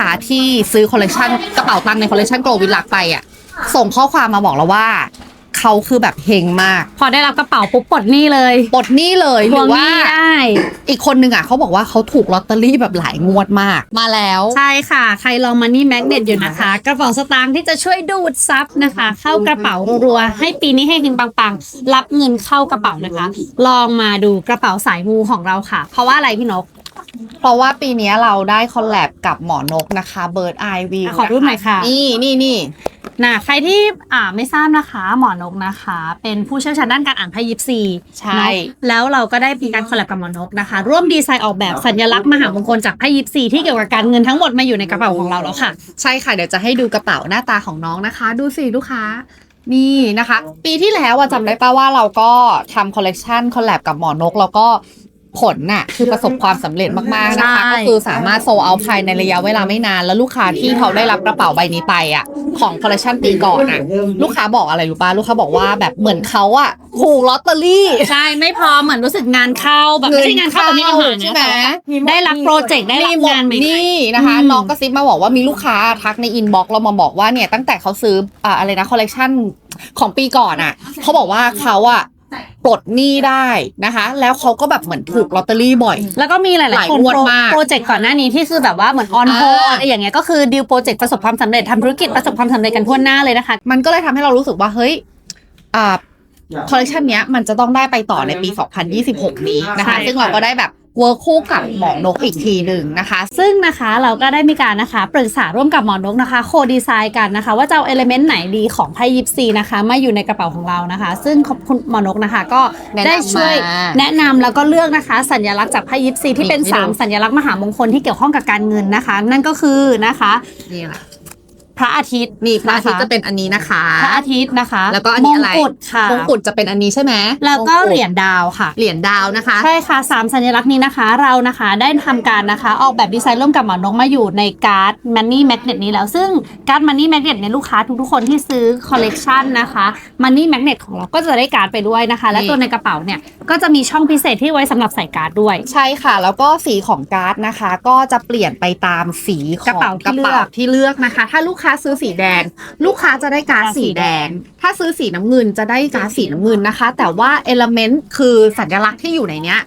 ค้าที่ซื้อคอลเลกชันกระเป๋าตังค์ในคอลเลกชันโกลวิลักไปอะ ส่งข้อความมาบอกเราว่า เขาคือแบบเฮงมากพอได้รับกระเป๋าปุ๊บปลดหนี้เลยปลดหนี้เลยหทรืวงอหว่า นี้ได้ อีกคนนึงอะเขาบอกว่าเขาถูกลอตเตอรี่แบบหลายงวดมาก มาแล้ว ใช่ค่ะ ใครลองมันนี่แมกเนตอยู่นะคะ กระเป๋าสตางค์ที่จะช่วยดูดซับนะคะ เข้ากระเป๋ารัวๆให้ปีนี้ให้เฮงปังๆ รับเงินเข้ากระเป๋านะคะ ลองมาดูกระเป๋าสายมูของเราค่ะ เพราะว่าอะไรพี่นก เพราะว่าปีนี้เราได้คอลแลบกับหมอนกนะคะเบิร์ดไอวีอะขอรูปหน่อยค่ะ นี่นี่นี่นะใครที่อ่าไม่ทราบนะคะ หมอนกนะคะ เป็นผู้เชี่ยวชาญด้านการอ่านไพ่ยิปซีใช่เนอะแล้วเราก็ได้มีการคอลแลบกับหมอนกนะคะ ร่วมดีไซน์ออกแบบสัญลักษณ์มหามงคลจากไพ่ยิปซีที่เกี่ยวกับการเงินทั้งหมดมาอยู่ในกระเป๋าของเราแล้วค่ะ ใช่ค่ะเดี๋ยวจะให้ดูกระเป๋าหน้าตาของน้องนะคะ ดูสิลูกค้านี่นะคะ ปีที่แล้วอะจำได้ป่าว่าเราก็ทำคอลเลกชันคอลแลบกับหมอนก แล้วก็ ผลน่ะคือประสบความสำเร็จมากๆนะคะใช่ก็คือสามารถโซเอาภายในระยะเวลาไม่นาน แล้วลูกค้าที่เขาได้รับกระเป๋าใบนี้ไปอะ ของคอลเลคชันปีก่อนอะ ลูกค้าบอกอะไรรู้ป่ะลูกค้าบอกว่าแบบเหมือนเขาอะถูกลอตเตอรี่ ใช่ไม่พอเหมือนรู้สึกงานเข้าแบบไม่ใช่งานเข้าแบบนี้อาหารใช่นะไหมแต่ว่าได้รับโปรเจกต์ได้รับงานใหม่ๆนี่นะคะอืมน้องก็ซิปมาบอกว่ามีลูกค้าทักในอินบ็อกซ์เรามาบอกว่าเนี่ยตั้งแต่เขาซื้ออ่าอะไรนะคอลเลกชันของปีก่อนอะเขาบอกว่าเขาอะ ปลดหนี้ได้นะคะ แล้วเขาก็แบบเหมือนถูกลอตเตอรี่บ่อย แล้วก็มีหหลาลายยๆคนงวดโปรมาก โปรเจกต์ก่อนหน้านี้ที่คือแบบว่าเหมือนออนโฮอ่าอะไรอย่างเงี้ยก็คือดีลโปรเจกต์ประสบความสำเร็จทำธุรกิจประสบความสำเร็จกันทั่วหน้าเลยนะคะ มันก็เลยทำให้เรารู้สึกว่าเฮ้ยอ่าคอลเลกชันเนี้ยมันจะต้องได้ไปต่อในปี 2026 นี้นะคะใช่ซึ่งเราก็ได้แบบ เวิร์คคู่กับหมอนกอีกทีหนึ่งนะคะ ซึ่งนะคะเราก็ได้มีการนะคะปรึกษาร่วมกับหมอนกนะคะ โคดีไซน์กันนะคะ ว่าจะเอาเอลเมนต์ไหนดีของไพ่ยิปซีนะคะมาอยู่ในกระเป๋าของเรานะคะ ซึ่งขอบคุณหมอนกนะคะก็แนะนำได้ช่วยมาแนะนำแล้วก็เลือกนะคะ สัญลักษณ์จากไพ่ยิปซีที่เป็นนี่ให้ดู3สัญลักษณ์มหามงคลที่เกี่ยวข้องกับการเงินนะคะ นั่นก็คือนะคะนี่แหละ พระอาทิตย์นี่พระอาทิตย์นะคะจะเป็นอันนี้นะคะ พระอาทิตย์นะคะ แล้วก็อันนี้อะไรมงกุฎค่ะมงกุฎจะเป็นอันนี้ใช่ไหมแล้วก็มงฎเหรียญดาวค่ะ เหรียญดาวนะคะใช่ค่ะสามสัญลักษณ์นี้นะคะ เรานะคะได้ทำการนะคะ ออกแบบดีไซน์ร่วมกับหมอนกมาอยู่ในการ์ดมันนี่แมกเนตนี้แล้ว ซึ่งการ์ดมันนี่แมกเนตเนี่ยลูกค้าทุกๆคนที่ซื้อคอลเลกชันนะคะมันนี่แมกเนตของเราก็จะได้การ์ดไปด้วยนะคะ และนี่ตัวในกระเป๋าเนี่ยก็จะมีช่องพิเศษที่ไว้สำหรับใส่การ์ดด้วย ใช่ค่ะ แล้วก็สีของการ์ดนะคะ ก็จะเปลี่ยนไปตามสีของกระเป๋าที่เลือกที่เลือกนะคะ ถ้าลูกค้าซื้อสีแดง ลูกค้าจะได้การ์ดสีแดง ถ้าซื้อสีน้ำเงินจะได้การ์ดสีน้ำเงินนะคะ แต่ว่าเอลเมนต์คือสัญลักษณ์ที่อยู่ในเนี้ย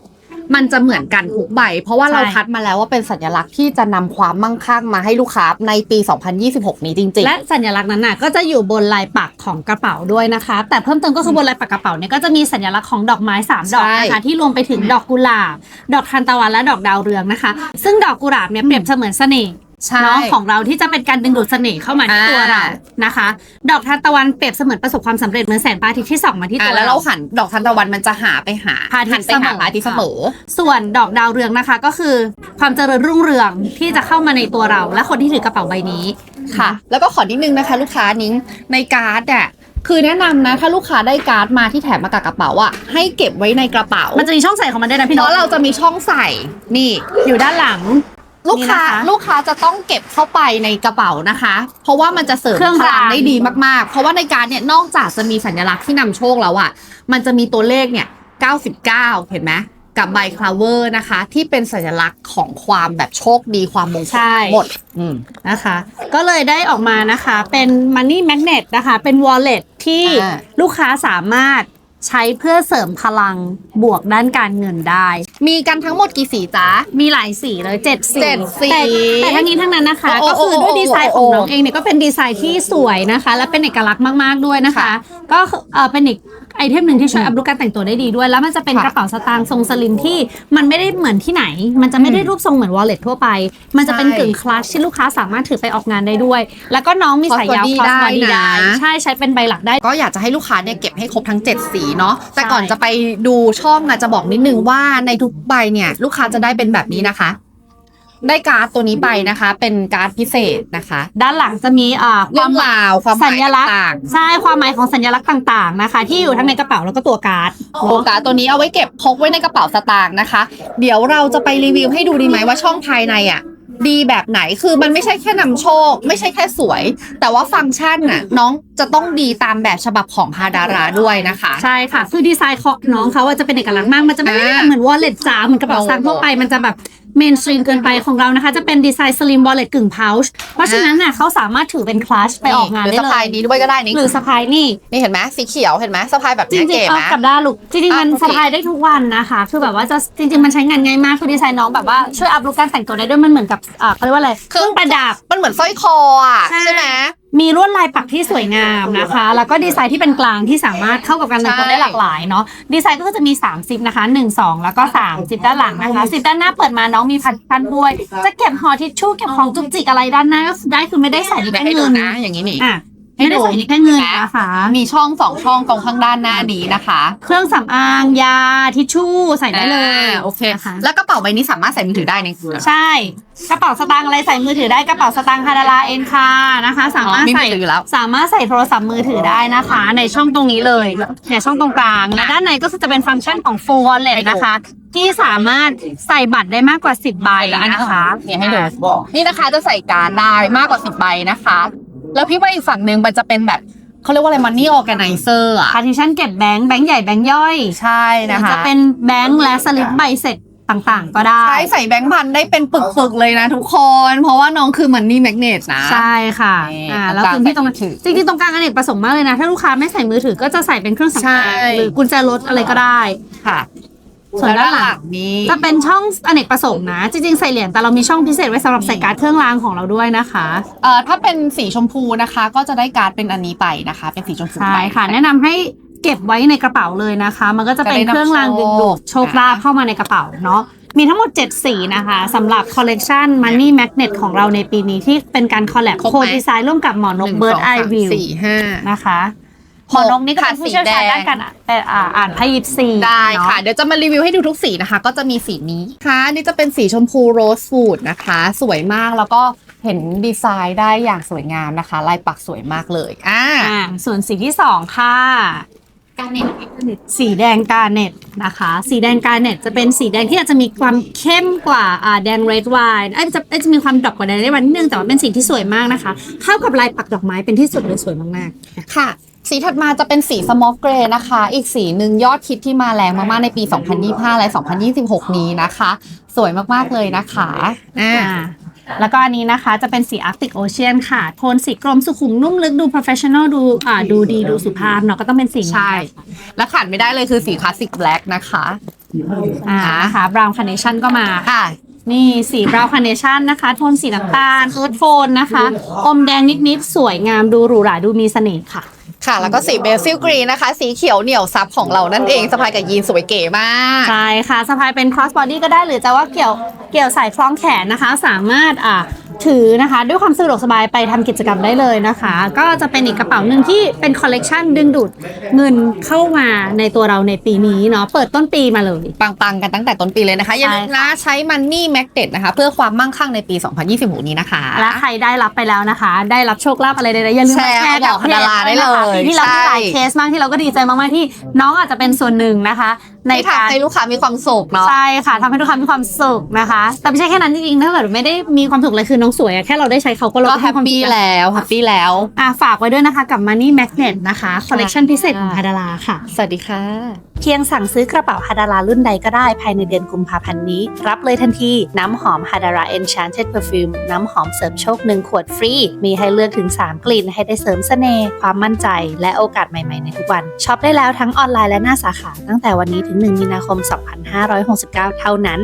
มันจะเหมือนกันทุกใบ เพราะว่าเราคัดมาแล้วว่าเป็นสัญลักษณ์ที่จะนำความมั่งคั่งมาให้ลูกค้าในปี 2026 นี้จริงและสัญลักษณ์นั้นน่ะก็จะอยู่บนลายปักของกระเป๋าด้วยนะคะ แต่เพิ่มเติมก็คือบนลายปักกระเป๋าเนี่ยก็จะมีสัญลักษณ์ของดอกไม้สามดอกนะคะใช่ที่รวมไปถึงดอกกุหลาบ ดอกทานตะวันและดอกดาวเรืองนะคะ ซึ่งดอกกุหลาบเนี่ยเปรียบเสมือนเสน่ห์ใช่ เนาะของเราที่จะเป็นการดึงดูดเสน่ห์เข้ามาที่ตัวเราอ่านะคะ ดอกทานตะวันเปรียบเสมือนประสบความสำเร็จเหมือนแสงพระอาทิตย์ที่ส่องมาที่อะตัวแล้วเราหันดอกทานตะวันมันจะหาไปหาพระอาทิหัตนย์ไปหาเสมอพระอาทิตย์เสมอ ส่วนดอกดาวเรืองนะคะ ก็คือความเจริญรุ่งเรืองที่จะเข้ามาในตัวเรา และคนที่ถือกระเป๋าใบนี้ค่ะ แล้วก็ขอนิดนึงนะคะ ลูกค้านิ้งในการ์ดอะคือแนะนำนะถ้าลูกค้าได้การ์ดมาที่แถมมากับกระเป๋าอะให้เก็บไว้ในกระเป๋า มันจะมีช่องใส่ของมันด้วยนะพี่เพน้องราะเราจะมีช่องใส่นี่อยู่ด้านหลัง ลูกค้านี่นะคะลูกค้าจะต้องเก็บเข้าไปในกระเป๋านะคะ เพราะว่ามันจะเสริมเครื่องพลังราง ได้ดีมากๆ เพราะว่าในการดเนี่ยนอกจากจะมีสัญลักษณ์ที่นำโชคแล้วอะมันจะมีตัวเลขเนี่ย 99 เห็นไหมกับใบคลาเวอร์นะคะ ที่เป็นสัญลักษณ์ของความแบบโชคดีความมงคลใช่ หมด อืม นะคะ ก็เลยได้ออกมานะคะเป็น Money Magnet นะคะ เป็น wallet ที่อ่า ลูกค้าสามารถ ใช้เพื่อเสริมพลังบวกด้านการเงินได้ มีกันทั้งหมดกี่สีจ๊ะ มีหลายสีเลยเจ็ดสีเจ็ดสีแต่แต่ทั้งนี้ทั้งนั้นนะคะ โอ้ก็โอ้คือโอ้ด้วยดีไซน์โอ้ของโอ้น้องเองเนี่ยก็เป็นดีไซน์ที่สวยนะคะ และเป็นเอกลักษณ์มากๆด้วยนะคะค่ะก็เอ่อเป็นอีก ไอเทมหนึ่งที่ช่วยอัพรูปการแต่งตัวได้ดีด้วย แล้วมันจะเป็นค่ะกระเป๋าสตางค์ทรงสลิมที่มันไม่ได้เหมือนที่ไหน มันจะไม่ได้รูปทรงเหมือนวอลเล็ตทั่วไป มันจะเป็นใช่กึ่งคลัชที่ลูกค้าสามารถถือไปออกงานได้ด้วย แล้วก็น้องมีสายยาว Crossbody คอสบอดี้ได้ได้นะ ใช่ใช้เป็นใบหลักได้ ก็อยากจะให้ลูกค้าเนี่ยเก็บให้ครบทั้ง 7 สีเนาะแต่ใช่ก่อนจะไปดูช่องอะจะบอกนิดนึงว่าในทุกใบเนี่ยลูกค้าจะได้เป็นแบบนี้นะคะ ได้การ์ดตัวนี้ไปนะคะ เป็นการ์ดพิเศษนะคะ ด้านหลังจะมีอ่าคเรื่วาอมงราวความหสัมายญลักษณ์ต่างใช่ความหมายของสัญลักษณ์ต่าง ๆนะคะ ที่อยู่ทั้งในกระเป๋าแล้วก็ตัวการ์ดๆโอการ์ดตัวนี้เอาไว้เก็บพกไว้ในกระเป๋าสตางค์นะคะ เดี๋ยวเราจะไปรีวิวให้ดูดีไหมว่าช่องภายในอะดีแบบไหนคือมันไม่ใช่แค่นำโชค ไม่ใช่แค่สวย แต่ว่าฟังก์ชันน่ะน้องจะต้องดีตามแบบฉบับของฮาดาราด้วยนะคะ ใช่ค่ะ คือดีไซน์ของน้องเขาอะจะเป็นเอกลักษณ์มากมันจะไม่ได้อ่าแบบเหมือนวอลเล็ตจ๋าเหมือนกระเป๋าสตางค์โอ้โหทั่วไปมันจะแบบ เมนสตรีมเกินไปของเรานะคะ จะเป็นดีไซน์ slim wallet กึ่ง pouch เพราะฉะนั้นน่ะเขาสามารถถือเป็นคลัชไปออกงานหรือได้สะเลพายยนี้ด้วยก็ได้นี่หรือสะพายนี่ นี่เห็นไหมสีเขียวเห็นไหมสะพายแบบจนี้ริงเก๋ๆเอาไหม กลับด้านลูกจริงๆมันอะโอเค สะพายได้ทุกวันนะคะคือแบบว่าจะจริง ๆ มันใช้งานง่ายมากคือดีไซน์น้องแบบว่าช่วยอัพลุคการแต่งตัวได้ด้วยมันเหมือนกับอ่าเขาเรียกว่าอะไรเครื่องประดับ มันเหมือนสร้อยคออะใช่ ใช่ไหม มีลวดลายปักที่สวยงามนะคะ แล้วก็ดีไซน์ที่เป็นกลางที่สามารถเข้ากับการแต่งตัวได้หลากหลายเนาะดีไซน์ก็จะมี3ซิปนะคะ1 2 แล้วก็3ซิปด้านหลังนะคะซิปด้านหน้าเปิดมาน้องมีพันพันด้วย จะเก็บห่อทิชชู่เก็บของจุกจิกอะไรด้านหน้าก็ได้คือไม่ได้ใส่ในไม่แค่ให้ดูเงินนะอย่างนี้นี่อะ ให้ไม่ได้ดูใส่ในแค่เงินนะคะ มีช่องสองช่องตรงข้างด้านหน้านี้นะคะ เครื่องสำอางยาทิชชู่ใส่ได้เลยอ่าโอเคนะคะแล้วกระเป๋าใบนี้สามารถใส่มือถือได้ในเครื่องใช่ กระเป๋าสตางค์อะไรใส่มือถือได้กระเป๋าสตางค์ฮาดาราเอ็นคานะคะ สามารถอ๋อมีใส่มือถืออยู่แล้วสามารถใส่โทรศัพท์มือถือได้นะคะ ในช่องตรงนี้เลยเนี่ยช่องตรงกลางและด้านในก็จะเป็นฟังก์ชันของ full wallet นะคะที่สามารถใส่บัตรได้มากกว่า 10 ใบนะคะเนี่ยให้ดูนี่นะคะจะใส่การดได้มากกว่าสิบใบนะคะ แล้วพี่ว่าอีกฝั่งหนึ่งมันจะเป็นแบบเขาเรียกว่าอะไรมันนี่ออแกไนเซอร์อะ พาร์ติชันเก็บแบงค์แบงค์ใหญ่แบงค์ย่อยใช่นะคะจะเป็นแบงค์และสลิปใบเสร็จต่างๆ ก็ได้ ใช้ใส่แบงค์พันได้เป็นปึกๆเลยนะทุกคน เพราะว่าน้องคือมันนี่แมกเนตนะ ใช่ค่ะนี่อ่าตรงแล้วกลางพื้นที่ตรงนั้นใส่มือถือจริงๆตรงกลางอเนกประสงค์มากเลยนะ ถ้าลูกค้าไม่ใส่มือถือก็จะใส่เป็นเครื่องสำใช่ อางหรือกุญแจรถอะไรก็ได้ ค่ะ ส่วนด้านหลังนี้จะเป็นช่องอเนกประสงค์นะ จริงๆใส่เหรียญแต่เรามีช่องพิเศษไว้สำหรับใส่การ์ดเครื่องรางของเราด้วยนะคะเอ่อถ้าเป็นสีชมพูนะคะ ก็จะได้การ์ดเป็นอันนี้ไปนะคะ เป็นสีชมพูใช่ไปค่ะ แนะนำให้เก็บไว้ในกระเป๋าเลยนะคะ มันก็จะเป็นเครื่องรางดึงดูดโชคลาภเข้ามาในกระเป๋าเนาะมีทั้งหมด 7 สีนะคะสำหรับคอลเลกชัน Money Magnet ของเราในปีนี้ที่เป็นการคอลแลบครบโคไหมดีไซน์ร่วมกับหมอนกหนึ่งเบิร์ดสองไอสามวิวสี่ห้านะคะ หมอนกนี่ก็เป็นผู้เชี่ยวชาญสีแดงด้านการอ่านแต่อ่าอ่านไพ่ยิปซีได้ค่ะเนอเดี๋ยวจะมารีวิวให้ดูทุกสีนะคะ ก็จะมีสีนี้ค่ะนี่จะเป็นสีชมพูโรสฟูดนะคะ สวยมากแล้วก็เห็นดีไซน์ได้อย่างสวยงามนะคะ ลายปักสวยมากเลยอ่า อ่าส่วนสีที่สองค่ะ การเน็ตสีแดงการเน็ตนะคะ สีแดงการเน็ตจะเป็นสีแดงที่อาจจะมีความเข้มกว่าอ่าแดงเรดไวน์ไอ้ยจะเอ้ยจะมีความดรอปกว่าแดงเรดไวน์นิดนึงแต่ว่าเป็นสีที่สวยมากนะคะ เข้ากับลายปักดอกไม้เป็นที่สุดเลยสวยมากๆ ค่ะ สีถัดมาจะเป็นสีสมอ l เกรย์นะคะ อีกสีหนึ่งยอดคิดที่มาแรงมากๆในปี 2025 และ 2026 นี้นะคะ สวยมากๆเลยนะคะอ่าอ่าแล้วก็อันนี้นะคะจะเป็นสี Arctic Ocean ค่ะ โทนสีกรมสุขุมนุ่มลึกดู professional ดูอ่าดูดีดูสุภาพเนาะก็ต้องเป็นสีนี้ใช่ และขาดไม่ได้เลยคือสีคลาสสิกแบล็กนะคะอ่านะคะ brown carnation ก็มาค่ะ นี่สี brown carnation นะคะ โทนสีน้ำตาลเอิร์ธโฟนนะคะ อมแดงนิดๆ สวยงามดูหรูหราดูมีเสน่ห์ค่ะ ค่ะ แล้วก็สีเบซิลกรีนนะคะ สีเขียวเหนียวซับของเรานั่นเองสะพายกับยีนสวยเก๋มาก ใช่ค่ะสะพายเป็น cross body ก็ได้หรือจะว่าเกี่ยวเกี่ยวสายคล้องแขนนะคะ สามารถอ่า ถือนะคะ ด้วยความสะดวกสบายไปทำกิจกรรมได้เลยนะคะ ก็จะเป็นอีกกระเป๋าหนึ่งที่เป็นคอลเลกชันดึงดูดเงินเข้ามาในตัวเราในปีนี้เนาะเปิดต้นปีมาเลย ปังๆ กันตั้งแต่ต้นปีเลยนะคะอย่าลืมใช่นะค่ะใช้มันนี่แมกเ e ตนะคะ เพื่อความมั่งคั่งในปี 2026 นี้นะคะ และใครได้รับไปแล้วนะคะ ได้รับโชคลาภอะไรใดๆอย่าลืมมาแชร์แชร์กับบอกดาราได้เลยปีที่เรามีหลายใช่เคสมากที่เราก็ดีใจมากๆที่น้องอาจจะเป็นส่วนหนึ่งนะคะ ในในการทำให้ลูกค้ามีความสุขเนาะ ใช่ค่ะทำให้ทุกคนมีความสุขนะคะ แต่ไม่ใช่แค่นั้นจริงๆถ้าเกิดไม่ได้มีความสุขเลยคือน้องสวยอะแค่เราได้ใช้เขาก็เราก็ก็แฮมีปความสุปี้ขแล้วแฮปปี้แล้ว อะฝากไว้ด้วยนะคะกับ Money Magnet นะคะคอลเลกชันพิเศษของฮาดาราค่ะ สวัสดีค่ะเพียงสั่งซื้อกระเป๋าฮาดารารุ่นใดก็ได้ภายในเดือนกุมภาพันธ์นี้ รับเลยทันที น้ำหอมฮาดารา Enchanted Perfume น้ำหอมเสริมโชค1ขวดฟรี มีให้เลือกถึง 3 กลิ่น ให้ได้เสริมเสน่ห์ความมั่นใจ และโอกาสใหม่ๆในทุกวันช็อปได้แล้วทั้งออนไลน์และหน้าสาขา ตั้งแต่วันนี้ถึง 1 มีนาคม 2569 เท่านั้น